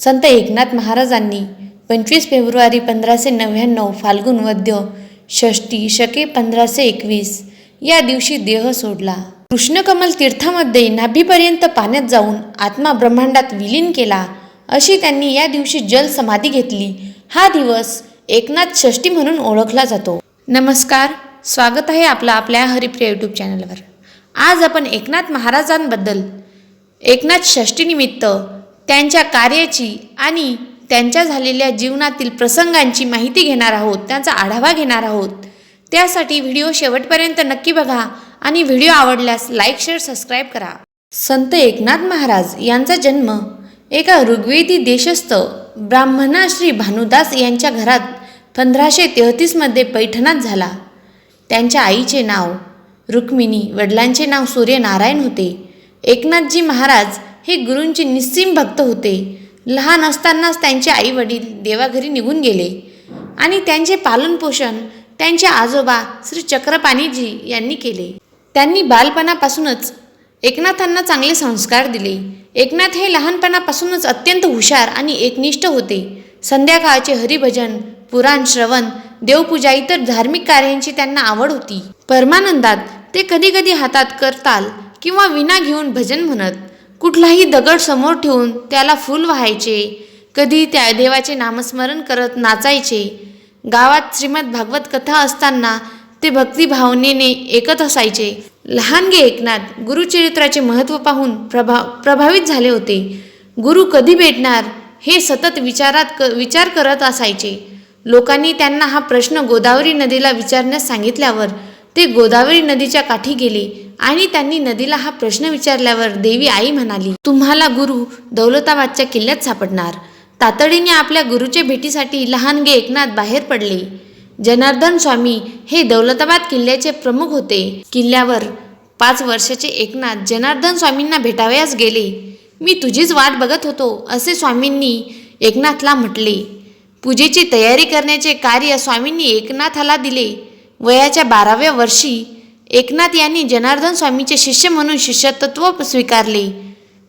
संत एकनाथ महाराजांनी पंचवीस फेब्रुवारी पंधराशे नव्याण्णव फाल्गुन वद्य षष्टी शके पंधराशे एकवीस या दिवशी देह सोडला. कृष्णकमल तीर्थामध्ये नाभीपर्यंत पाण्यात जाऊन आत्मा ब्रह्मांडात विलीन केला अशी त्यांनी या दिवशी जल समाधी घेतली. हा दिवस एकनाथ षष्टी म्हणून ओळखला जातो. नमस्कार स्वागत आहे आपलं आपल्या हरिप्रिय यूट्यूब चॅनलवर आज आपण एकनाथ महाराजांबद्दल एकनाथ षष्टीनिमित्त त्यांच्या कार्याची आणि त्यांच्या झालेल्या जीवनातील प्रसंगांची माहिती घेणार आहोत त्यांचा आढावा घेणार आहोत. त्यासाठी व्हिडिओ शेवटपर्यंत नक्की बघा आणि व्हिडिओ आवडल्यास लाईक शेअर सबस्क्राईब करा. संत एकनाथ महाराज यांचा जन्म एका ऋग्वेदी देशस्थ ब्राह्मणा श्री भानुदास यांच्या घरात पंधराशे तेहतीसमध्ये पैठणात झाला. त्यांच्या आईचे नाव रुक्मिणी वडिलांचे नाव सूर्यनारायण होते. एकनाथजी महाराज हे गुरूंचे निस्सीम भक्त होते. लहान असतानाच त्यांचे आई वडील देवाघरी निघून गेले. आणि त्यांचे पालनपोषण त्यांचे आजोबा श्री चक्रपाणीजी यांनी केले. त्यांनी बालपणापासूनच एकनाथांना चांगले संस्कार दिले. एकनाथ हे लहानपणापासूनच अत्यंत हुशार आणि एकनिष्ठ होते. संध्याकाळचे हरिभजन पुराण श्रवण देवपूजा इतर धार्मिक कार्यांची त्यांना आवड होती. परमानंदात ते कधी कधी हातात करताल किंवा विना घेऊन भजन म्हणत कुठलाही दगड समोर ठेवून त्याला फूल व्हायचे. कधी त्या देवाचे नामस्मरण करत नाचायचे. गावात श्रीमद भागवत कथा असताना ते भक्तिभावनेने एकत असायचे. लहानगे एकनाथ गुरुचरित्राचे महत्त्व पाहून प्रभा प्रभावित झाले होते. गुरु कधी भेटणार हे सतत विचारात क विचार करत असायचे. लोकांनी त्यांना हा प्रश्न गोदावरी नदीला विचारण्यास सांगितल्यावर ते गोदावरी नदीच्या काठी गेले. आणि त्यांनी नदीला हा प्रश्न विचारल्यावर देवी आई म्हणाली तुम्हाला गुरु दौलताबादच्या किल्ल्यात सापडणार. तातडीने आपल्या गुरुच्या भेटीसाठी लहानगे एकनाथ बाहेर पडले. जनार्दन स्वामी हे दौलताबाद किल्ल्याचे प्रमुख होते. किल्ल्यावर पाच वर्षाचे एकनाथ जनार्दन स्वामींना भेटावयास गेले. मी तुझीच वाट बघत होतो असे स्वामींनी एकनाथला म्हटले. पूजेची तयारी करण्याचे कार्य स्वामींनी एकनाथाला दिले. वयाच्या बाराव्या वर्षी एकनाथ यांनी जनार्दन स्वामीचे शिष्य म्हणून शिष्यतत्व स्वीकारले.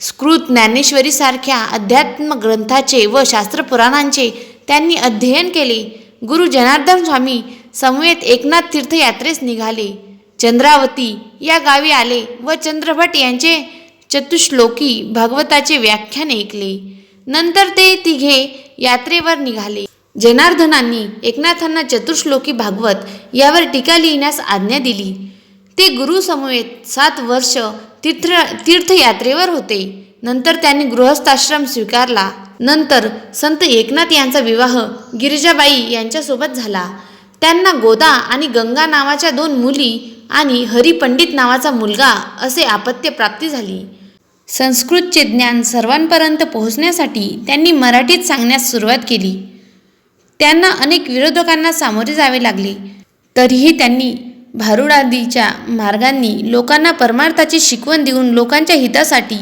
स्कृत ज्ञानेश्वरीसारख्या अध्यात्म ग्रंथाचे व शास्त्रपुराणांचे त्यांनी अध्ययन केले. गुरु जनार्दन स्वामी समवेत एकनाथ तीर्थयात्रेस निघाले. चंद्रावती या गावी आले व चंद्रभट यांचे चतुश्लोकी भागवताचे व्याख्यान ऐकले. नंतर ते तिघे यात्रेवर निघाले. जनार्दनांनी एकनाथांना चतुश्लोकी भागवत यावर टीका लिहिण्यास आज्ञा दिली. ते गुरुसमवेत सात वर्ष तीर्थ तीर्थयात्रेवर होते. नंतर त्यांनी गृहस्थाश्रम स्वीकारला. नंतर संत एकनाथ यांचा विवाह गिरिजाबाई यांच्यासोबत झाला. त्यांना गोदा आणि गंगा नावाच्या दोन मुली आणि हरिपंडित नावाचा मुलगा असे आपत्य प्राप्ती झाली. संस्कृतचे ज्ञान सर्वांपर्यंत पोहोचण्यासाठी त्यांनी मराठीत सांगण्यास सुरुवात केली. त्यांना अनेक विरोधकांना सामोरे जावे लागले. तरीही त्यांनी भारुडादीच्या मार्गांनी लोकांना परमार्थाची शिकवण देऊन लोकांच्या हितासाठी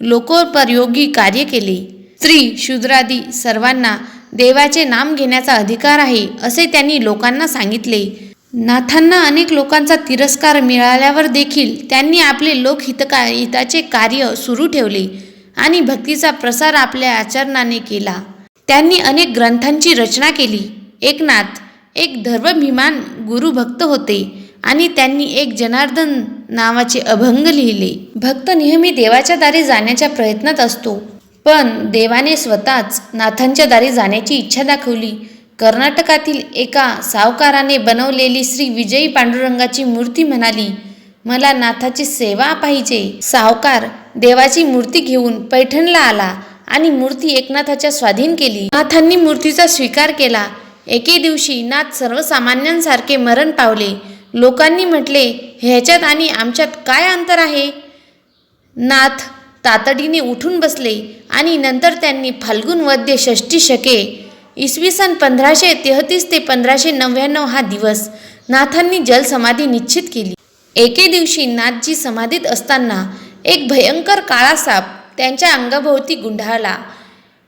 लोकोपयोगी कार्य केले. स्त्री शूद्रादी सर्वांना देवाचे नाम घेण्याचा अधिकार आहे असे त्यांनी लोकांना सांगितले. नाथांना अनेक लोकांचा तिरस्कार मिळाल्यावर देखील त्यांनी आपले लोकहितका हिताचे कार्य सुरू ठेवले आणि भक्तीचा प्रसार आपल्या आचरणाने केला. त्यांनी अनेक ग्रंथांची रचना केली. एकनाथ एक धर्मभिमान गुरुभक्त होते. आणि त्यांनी एक जनार्दन नावाचे अभंग लिहिले. भक्त नेहमी देवाच्या दारी जाण्याच्या प्रयत्नात असतो. पण देवाने स्वतःच नाथांच्या दारी जाण्याची इच्छा दाखवली. कर्नाटकातील एका सावकाराने बनवलेली श्री विजयी पांडुरंगाची मूर्ती म्हणाली मला नाथाची सेवा पाहिजे. सावकार देवाची मूर्ती घेऊन पैठणला आला आणि मूर्ती एकनाथाच्या स्वाधीन केली. नाथांनी मूर्तीचा स्वीकार केला. एके दिवशी नाथ सर्वसामान्यांसारखे मरण पावले. लोकांनी म्हटले ह्याच्यात आणि आमच्यात काय अंतर आहे? नाथ तातडीने उठून बसले आणि नंतर त्यांनी फाल्गुन वद्य षष्टी शके इसवी सन पंधराशे तेहतीस ते पंधराशे नव्याण्णव हा दिवस नाथांनी जलसमाधी निश्चित केली. एके दिवशी नाथजी समाधीत असताना एक भयंकर काळा साप त्यांच्या अंगाभोवती गुंडाळला.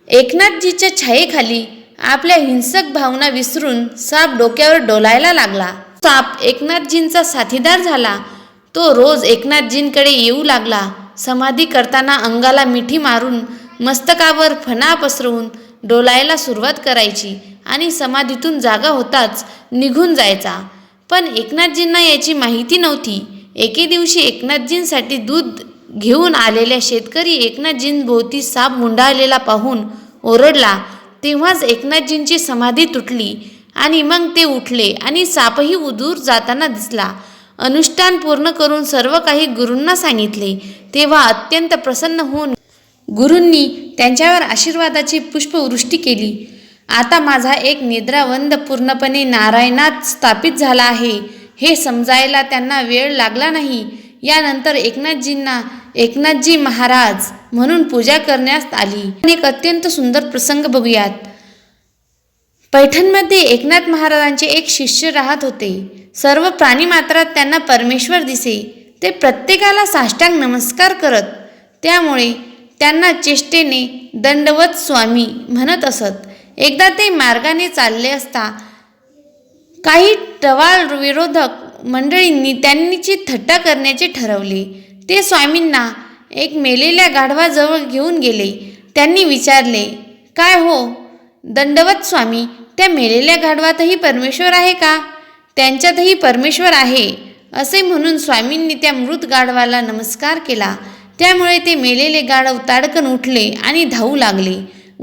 एकनाथजीच्या छायेखाली आपल्या हिंसक भावना विसरून साप डोक्यावर डोलायला लागला. साप एकनाथजींचा साथीदार झाला. तो रोज एकनाथजींकडे येऊ लागला. समाधी करताना अंगाला मिठी मारून मस्तकावर फणा पसरवून डोलायला सुरुवात करायची आणि समाधीतून जागा होताच निघून जायचा. पण एकनाथजींना याची माहिती नव्हती. एके दिवशी एकनाथजींसाठी दूध घेऊन आलेल्या शेतकरी एकनाथजींभोवती साप मुंडाळलेला पाहून ओरडला. तेव्हाच एकनाथजींची समाधी तुटली. आणि मग ते उठले आणि सापही उदूर जाताना दिसला. अनुष्ठान पूर्ण करून सर्व काही गुरूंना सांगितले. तेव्हा अत्यंत प्रसन्न होऊन गुरूंनी त्यांच्यावर आशीर्वादाची पुष्पवृष्टी केली. आता माझा एक निद्रावंद पूर्णपणे नारायणात स्थापित झाला आहे. हे समजायला त्यांना वेळ लागला नाही. यानंतर एकनाथजींना एकनाथजी महाराज म्हणून पूजा करण्यात आली. एक अत्यंत सुंदर प्रसंग बघूयात. पैठणमध्ये एकनाथ महाराजांचे एक शिष्य राहत होते. सर्व प्राणीमात्रात त्यांना परमेश्वर दिसे. ते प्रत्येकाला साष्टांग नमस्कार करत. त्यामुळे त्यांना चेष्टेने दंडवत स्वामी म्हणत असत. एकदा ते मार्गाने चालले असता काही टवाळ विरोधक मंडळींनी त्यांनीची थट्टा करण्याचे ठरवले. ते स्वामींना एक मेलेल्या गाढवाजवळ घेऊन गेले. त्यांनी विचारले काय हो? दंडवत स्वामी त्या मेलेल्या गाढवातही परमेश्वर आहे का? त्यांच्यातही परमेश्वर आहे असे म्हणून स्वामींनी त्या मृत गाढवाला नमस्कार केला. त्यामुळे ते मेलेले गाढव ताडकन उठले आणि धावू लागले.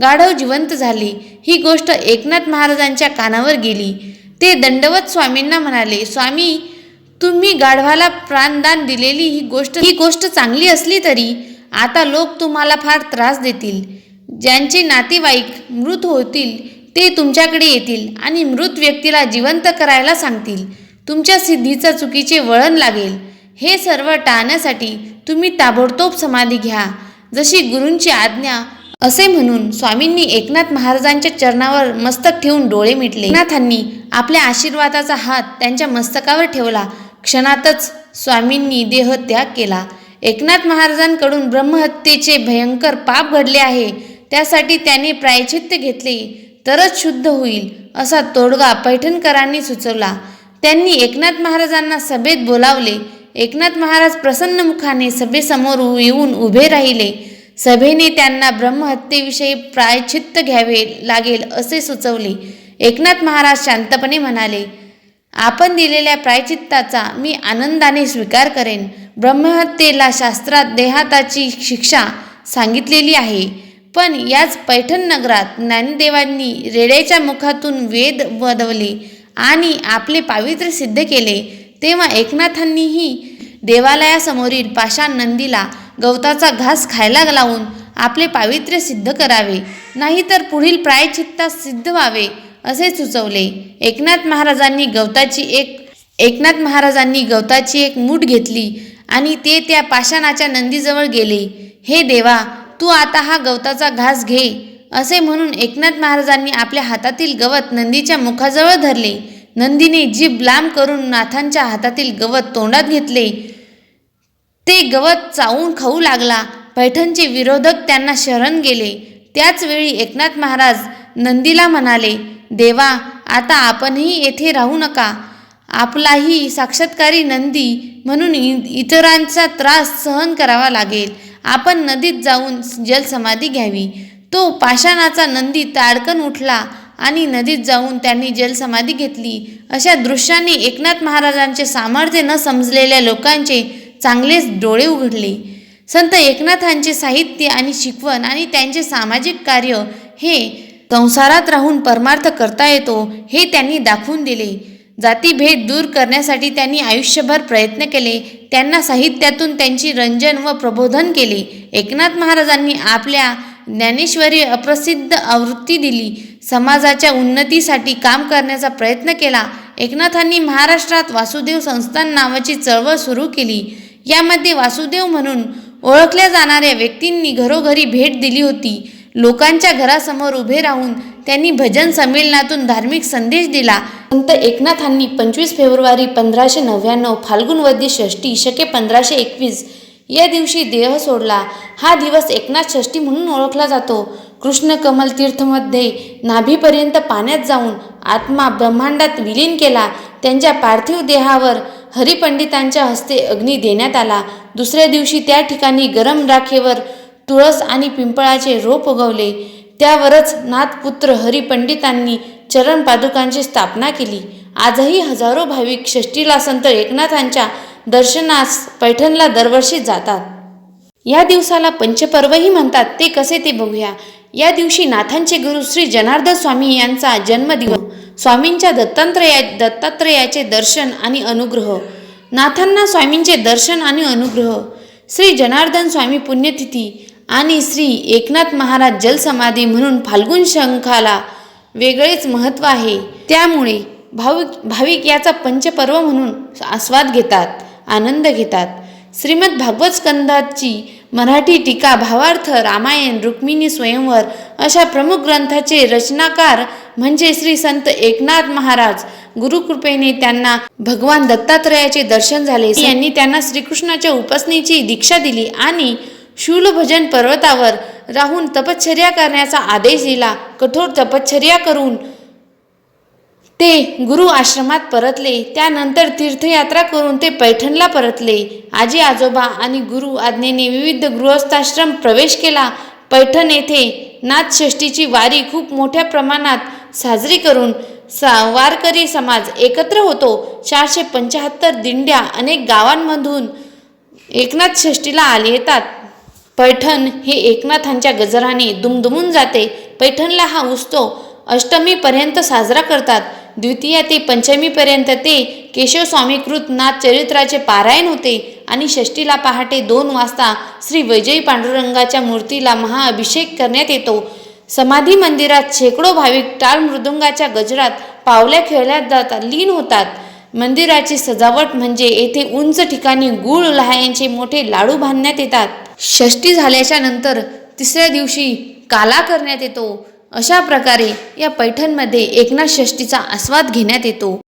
गाढव जिवंत झाले. ही गोष्ट एकनाथ महाराजांच्या कानावर गेली. ते दंडवत स्वामींना म्हणाले स्वामी तुम्ही गाढवाला प्राणदान दिलेली ही गोष्ट ही गोष्ट चांगली असली तरी आता लोक तुम्हाला फार त्रास देतील. ज्यांचे नातेवाईक मृत होतील ते तुमच्याकडे येतील आणि मृत व्यक्तीला जिवंत करायला सांगतील. तुमच्या सिद्धीचं चुकीचे वळण लागेल. हे सर्व टाळण्यासाठी तुम्ही ताबडतोब समाधी घ्या. जशी गुरूंची आज्ञा असे म्हणून स्वामींनी एकनाथ महाराजांच्या चरणावर मस्तक ठेवून डोळे मिटले. एकनाथांनी आपल्या आशीर्वादाचा हात त्यांच्या मस्तकावर ठेवला. क्षणातच स्वामींनी देहत्याग केला. एकनाथ महाराजांकडून ब्रह्महत्येचे भयंकर पाप घडले आहे. त्यासाठी त्यांनी प्रायचित्य घेतले. तरच शुद्ध होईल असा तोडगा पैठणकरांनी सुचवला. त्यांनी एकनाथ महाराजांना सभेत बोलावले. एकनाथ महाराज प्रसन्न मुखाने सभेसमोर येऊन उभे राहिले. सभेने त्यांना ब्रह्महत्येविषयी प्रायचित्त घ्यावे लागेल असे सुचवले. एकनाथ महाराज शांतपणे म्हणाले आपण दिलेल्या प्रायचित्ताचा मी आनंदाने स्वीकार करेन. ब्रह्महत्येला शास्त्रात देहाताची शिक्षा सांगितलेली आहे. पण याच पैठण नगरात ज्ञानदेवांनी रेड्याच्या मुखातून वेद वदवले आणि आपले पावित्र्य सिद्ध केले तेव्हा एकनाथांनीही देवालयासमोरील पाषाण नंदीला गवताचा घास खायला लावून आपले पावित्र्य सिद्ध करावे नाहीतर पुढील प्रायचित्ता सिद्ध व्हावे असे सुचवले. एकनाथ महाराजांनी गवताची एक एकनाथ महाराजांनी गवताची एक मूठ घेतली आणि ते त्या पाषाणाच्या नंदीजवळ गेले. हे देवा तू आता हा गवताचा घास घे असे म्हणून एकनाथ महाराजांनी आपल्या हातातील गवत नंदीच्या मुखाजवळ धरले. नंदीने जीभ लांब करून नाथांच्या हातातील गवत तोंडात घेतले. ते गवत चावून खाऊ लागला. पैठणचे विरोधक त्यांना शरण गेले. त्याच वेळी एकनाथ महाराज नंदीला म्हणाले देवा आता आपणही येथे राहू नका. आपलाही साक्षात्कारी नंदी म्हणून इ- इतरांचा त्रास सहन करावा लागेल. आपण नदीत जाऊन जलसमाधी घ्यावी. तो पाषाणाचा नंदी ताडकन उठला आणि नदीत जाऊन त्यांनी जलसमाधी घेतली. अशा दृश्याने एकनाथ महाराजांचे सामर्थ्य न समजलेल्या लोकांचे चांगलेच डोळे उघडले. संत एकनाथांचे साहित्य आणि शिकवण आणि त्यांचे सामाजिक कार्य हे संसारात राहून परमार्थ करता येतो हे त्यांनी दाखवून दिले. जातीभेद दूर करण्यासाठी त्यांनी आयुष्यभर प्रयत्न केले. त्यांना साहित्यातून त्यांची रंजन व प्रबोधन केले. एकनाथ महाराजांनी आपल्या ज्ञानेश्वरी अप्रसिद्ध आवृत्ती दिली. समाजाच्या उन्नतीसाठी काम करण्याचा प्रयत्न केला. एकनाथांनी महाराष्ट्रात वासुदेव संस्थान नावाची चळवळ सुरू केली. यामध्ये वासुदेव म्हणून ओळखल्या जाणाऱ्या व्यक्तींनी घरोघरी भेट दिली होती. लोकांच्या घरासमोर उभे राहून त्यांनी भजन संमेलनातून धार्मिक संदेश दिला. संत एकनाथांनी पंचवीस फेब्रुवारी पंधराशे नव्याण्णव फाल्गुन वद्य षष्टी शके पंधराशे एकवीस या दिवशी देह सोडला. हा दिवस एकनाथ षष्ठी म्हणून ओळखला जातो. कृष्ण कमल तीर्थमध्ये नाभीपर्यंत पाण्यात जाऊन आत्मा ब्रह्मांडात विलीन केला. त्यांच्या पार्थिव देहावर हरिपंडितांच्या हस्ते अग्नी देण्यात आला. दुसऱ्या दिवशी त्या ठिकाणी गरम राखेवर तुळस आणि पिंपळाचे रोप उगवले. त्यावरच नाथपुत्र हरिपंडितांनी चरण पादुकांची स्थापना केली. आजही हजारो भाविक षष्टीला संत एकनाथांच्या दर्शनास पैठणला दरवर्षी जातात. या दिवसाला पंचपर्वही म्हणतात ते कसे ते बघूया. या दिवशी नाथांचे गुरु श्री जनार्दन स्वामी यांचा जन्मदिवस स्वामींच्या दत्तात्रया दत्तात्रेयाचे दर्शन आणि अनुग्रह नाथांना स्वामींचे दर्शन आणि अनुग्रह श्री जनार्दन स्वामी पुण्यतिथी आणि श्री एकनाथ महाराज जलसमाधी म्हणून फाल्गुन शंखाला वेगळेच महत्त्व आहे. त्यामुळे भाविक भाविक याचा पंचपर्व म्हणून आस्वाद घेतात आनंद घेतात. श्रीमद भागवत स्कंदाची मराठी टीका भावार्थ रामायण रुक्मिणी स्वयंवर अशा प्रमुख ग्रंथाचे रचनाकार म्हणजे श्री संत एकनाथ महाराज गुरुकृपेने त्यांना भगवान दत्तात्रयाचे दर्शन झाले. यांनी त्यांना श्रीकृष्णाच्या उपासनेची दीक्षा दिली आणि शूलभजन पर्वतावर राहून तपश्चर्या करण्याचा आदेश दिला. कठोर तपश्चर्या करून ते गुरु आश्रमात परतले. त्यानंतर तीर्थयात्रा करून ते पैठणला परतले. आजी आजोबा आणि गुरु आज्ञेने विविध गृहस्थाश्रम प्रवेश केला. पैठण येथे नाथषष्टीची वारी खूप मोठ्या प्रमाणात साजरी करून सा वारकरी समाज एकत्र होतो. चारशे पंच्याहत्तर दिंड्या अनेक गावांमधून एकनाथ षष्टीला आले येतात. पैठण हे एकनाथांच्या गजराने दुमदुमून जाते. पैठणला हा उत्सव अष्टमीपर्यंत साजरा करतात. द्वितीया ते पंचमीपर्यंत ते केशवस्वामीकृत नाथ चरित्राचे पारायण होते आणि षष्टीला पहाटे दोन वाजता श्री वैजयी पांडुरंगाच्या मूर्तीला महाअभिषेक करण्यात येतो. समाधी मंदिरात शेकडो भाविक टाळ मृदुंगाच्या गजरात पावल्या खेळल्या जातात लीन होतात. मंदिराची सजावट म्हणजे येथे उंच ठिकाणी गुळ लहायांचे मोठे लाडू बांधण्यात येतात. षष्टी झाल्याच्यानंतर तिसऱ्या दिवशी काला करण्यात येतो. अशा प्रकारे या पैठणमध्ये एकनाथ षष्टीचा आस्वाद घेण्यात येतो.